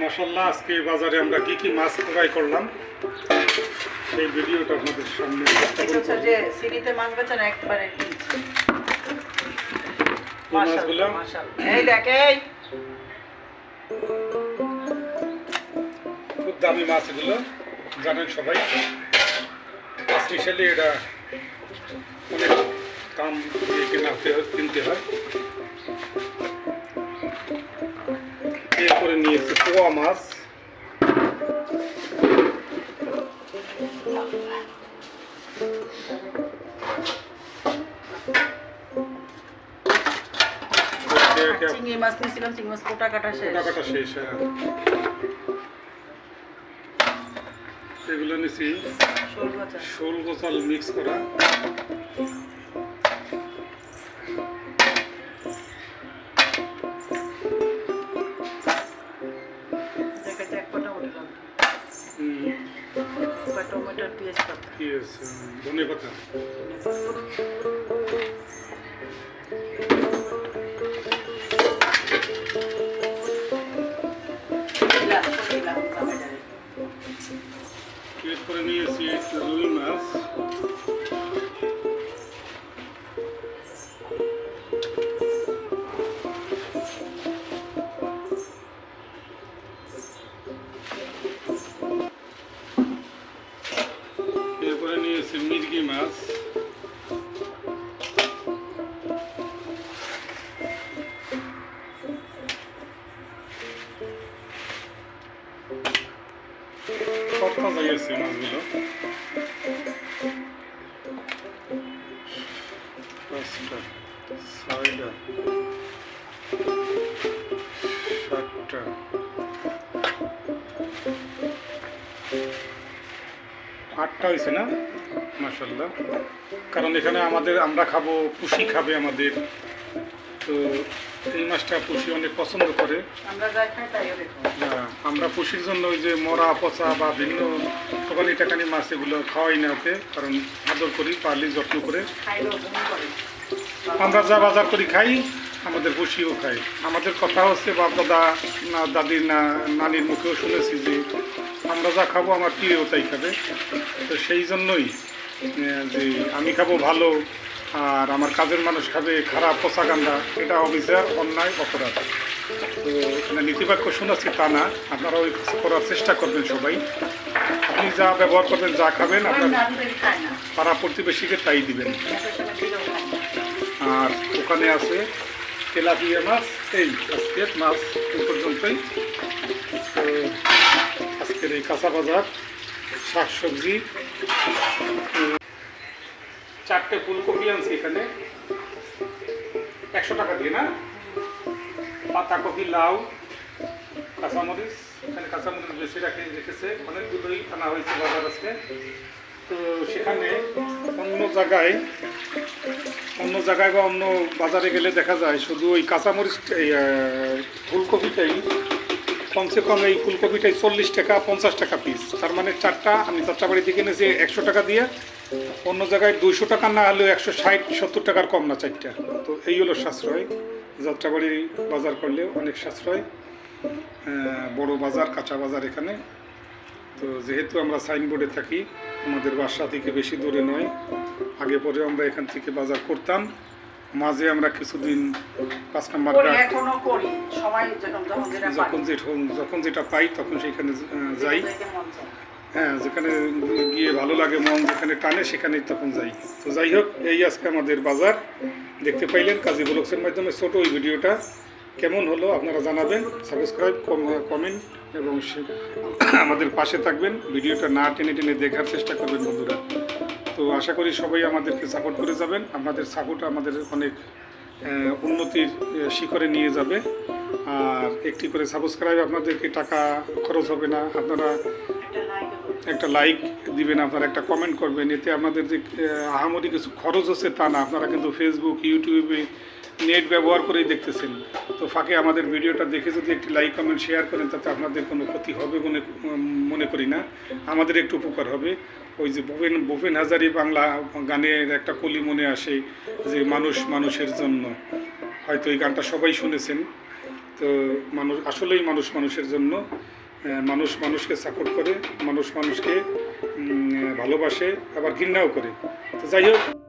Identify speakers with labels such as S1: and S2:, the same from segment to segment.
S1: মশাল্লা আজকে বাজারে আমরা কি কি মাছ ক্রয় করলাম সেই ভিডিওটা আপনাদের সামনে
S2: যে সিঁড়িতে মাছ বেচেন একবারে
S1: মাছগুলো।
S2: এই
S1: খুব দামি মাছ এগুলো জানেন সবাই? স্পেশালি এটা অনেক দাম কেনাতে হয়। এরপরে নিয়েছি পোয়া মাছ।
S2: চিংড়ি মাছ নিয়েছিলাম চিংড়ি মাছ কোটা কাটা শেষ।
S1: কোটা কাটা শেষ হ্যাঁ। এগুলো
S2: শোল
S1: শোল গোচাল মিক্স করা। হুম,
S2: টমেটো আর পেঁয়াজ পাতা
S1: ধনে পাতা। এরপরে নিয়েছি মির্গি মাছ সব তাজা গেছে মাছগুলো পাঁচটা ছয়টা সাতটা আটটা হয়েছে না? মাসাল্লাহ কারণ এখানে আমাদের আমরা খাব পুষি খাবে আমাদের। তো এই মাছটা পুষি অনেক পছন্দ করে।
S2: আমরা
S1: পুষির জন্য ওই যে মরা পচা বা ভিন্ন টোকানি টাকানি মাছ এগুলো খাওয়াই না ওকে। কারণ আদর করি পারলি যত্ন করে। আমরা যা বাজার করি খাই। আমাদের পুষিও খায়। আমাদের কথা হচ্ছে বাপ দাদা, না দাদি, না নানির মুখেও শুনেছি যে আমরা যা খাব আমার প্রিয় তাই খাবে। তো সেই জন্যই যে আমি খাব ভালো, আর আমার কাজের মানুষ খাবে খারাপ পচা গান্ডা এটা অবিচার, অন্যায়, অপরাধ। তো এখানে নীতিবাক্য শোনাচ্ছি তা না আপনারা ওই কাজ করার চেষ্টা করবেন সবাই। আপনি যা ব্যবহার করবেন, যা খাবেন, আপনার পাড়া প্রতিবেশীকে তাই দিবেন। আর ওখানে আছে তেলাপিয়া মাছ এই আজকের মাছ এই পর্যন্তই তো আজকের এই কাঁচা বাজার শাক সবজি চারটে ফুলকপি আনছি এখানে একশো টাকা দিয়ে না পাতাকপি লাউ কাঁচামরিচ এখানে কাঁচামরিচ বেশি রাখে রেখেছে অনেকগুলোই আনা হয়েছে বাজার আজকে তো সেখানে অন্য জায়গায় অন্য জায়গায় বা অন্য বাজারে গেলে দেখা যায়, শুধু ওই কাঁচামরিচ ফুলকপিটাই। কমসে কম এই ফুলকপিটাই চল্লিশ টাকা, পঞ্চাশ টাকা পিস তার মানে চারটা, আমি যাত্রাবাড়ি থেকে এনেছি একশো টাকা দিয়ে। অন্য জায়গায় দুইশো টাকা না হলেও একশো ষাট, সত্তর টাকার কম না চারটা। তো এই হলো সাশ্রয়। যাত্রাবাড়ি বাজার করলে অনেক সাশ্রয়। বড় বাজার, কাঁচা বাজার এখানে। তো যেহেতু আমরা সাইনবোর্ডে থাকি আমাদের বাসা থেকে বেশি দূরে নয়। আগে পরে আমরা এখান থেকে বাজার করতাম। মাঝে আমরা কিছুদিন পাঁচ নাম্বার
S2: যখন যখন যেটা
S1: যখন যেটা পাই তখন সেখানে যাই। হ্যাঁ যেখানে গিয়ে ভালো লাগে মন যেখানে টানে সেখানেই তখন যাই। তো যাই হোক এই আজকে আমাদের বাজার। দেখতে পাইলেন কাজী ব্লগসের মাধ্যমে ছোট ওই ভিডিওটা। কেমন হলো আপনারা জানাবেন সাবস্ক্রাইব কমেন্ট এবং আমাদের পাশে থাকবেন। ভিডিওটা না টেনে টেনে দেখার চেষ্টা করবেন বন্ধুরা। তো আশা করি সবাই আমাদেরকে সাপোর্ট করে যাবেন। আপনাদের সাপোর্ট আমাদের অনেক উন্নতির শিখরে নিয়ে যাবে। আর একটি করে সাবস্ক্রাইব আপনাদেরকে টাকা খরচ হবে না। আপনারা
S2: একটা
S1: লাইক দিবেন, আপনারা একটা কমেন্ট করবেন। এতে আপনাদের যে আহামরি কিছু খরচ হচ্ছে তা না। আপনারা কিন্তু ফেসবুক ইউটিউবে নেট ব্যবহার করেই দেখতেছেন। তো ফাঁকে আমাদের ভিডিওটা দেখে যদি একটি লাইক, কমেন্ট, শেয়ার করেন, তাতে আপনাদের কোনো ক্ষতি হবে মনে মনে করি না। আমাদের একটু উপকার হবে। ওই যে ভূপেন ভূপেন হাজারি বাংলা গানের একটা কলি মনে আসে যে মানুষ মানুষের জন্য। হয়তো এই গানটা সবাই শুনেছেন। তো মানুষ, আসলেই মানুষ মানুষের জন্য। মানুষ মানুষকে সাপোর্ট করে, মানুষ মানুষকে ভালোবাসে, আবার ঘৃণাও করে। তো যাই হোক।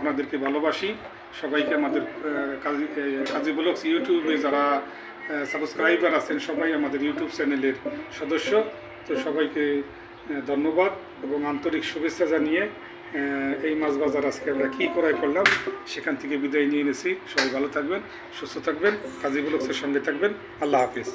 S1: আপনাদেরকে ভালোবাসি। সবাইকে আমাদের কাজী ব্লগস ইউটিউবে যারা সাবস্ক্রাইবার আছেন, সবাই আমাদের ইউটিউব চ্যানেলের সদস্য। তো সবাইকে ধন্যবাদ এবং আন্তরিক শুভেচ্ছা জানিয়ে এই মাছ বাজার আজকে আমরা কী করাই করলাম সেখান থেকে বিদায় নিয়ে এনেছি সবাই ভালো থাকবেন, সুস্থ থাকবেন, কাজী ব্লগসের সঙ্গে থাকবেন। আল্লাহ হাফিজ।